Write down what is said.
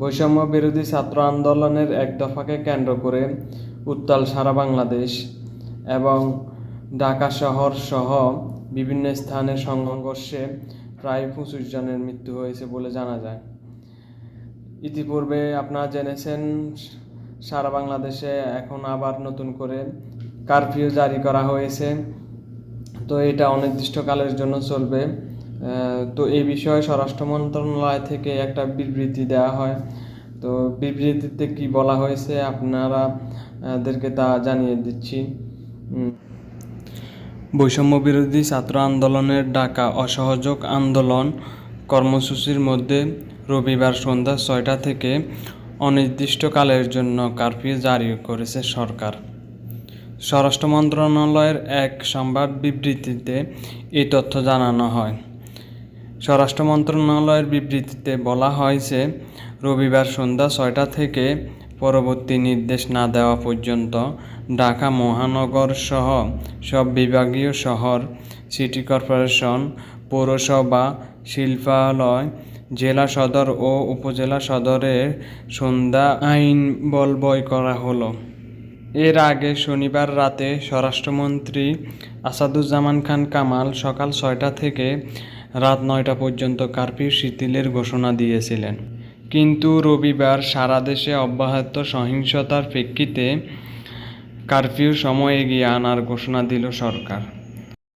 বৈষম্য বিরোধী ছাত্র আন্দোলনের এক দফাকে কেন্দ্র করে উত্তাল সারা বাংলাদেশ এবং ঢাকা শহর সহ বিভিন্ন স্থানে সংঘর্ষে প্রায় পঁচিশ জনের মৃত্যু হয়েছে বলে জানা যায়। ইতিপূর্বে আপনারা জেনেছেন, সারা বাংলাদেশে এখন আবার নতুন করে কারফিউ জারি করা হয়েছে। তো এটা অনির্দিষ্টকালের জন্য চলবে। তো এই বিষয়ে স্বরাষ্ট্র মন্ত্রণালয় থেকে একটা বিবৃতি দেওয়া হয়। তো বিবৃতিতে কি বলা হয়েছে আপনারা আমাদেরকে তা জানিয়ে দিচ্ছি। বৈষম্য বিরোধী ছাত্র আন্দোলনের ডাকা অসহযোগ আন্দোলন কর্মসূচির মধ্যে রবিবার সন্ধ্যা ছয়টা থেকে অনির্দিষ্টকালের জন্য কারফিউ জারি করেছে সরকার। স্বরাষ্ট্র মন্ত্রণালয়ের এক সংবাদ বিবৃতিতে এই তথ্য জানানো হয়। স্বরাষ্ট্র মন্ত্রণালয়ের বিবৃতিতে বলা হয়েছে রবিবার সন্ধ্যা ছয়টা থেকে পরবর্তী নির্দেশ না দেওয়া পর্যন্ত ঢাকা মহানগর সহ সব বিভাগীয় শহর, সিটি কর্পোরেশন, পৌরসভা, শিল্পালয়, জেলা সদর ও উপজেলা সদরের সন্ধ্যা আইন বলবৎ করা হলো। এর আগে শনিবার রাতে স্বরাষ্ট্রমন্ত্রী আসাদুজ্জামান খান কামাল সকাল ছয়টা থেকে রাত নয়টা পর্যন্ত কার্ফিউ শিথিলের ঘোষণা দিয়েছিলেন। কিন্তু রবিবার সারা দেশে অব্যাহত সহিংসতার প্রেক্ষিতে কার্ফিউ সময় এগিয়ে আনার ঘোষণা দিল সরকার।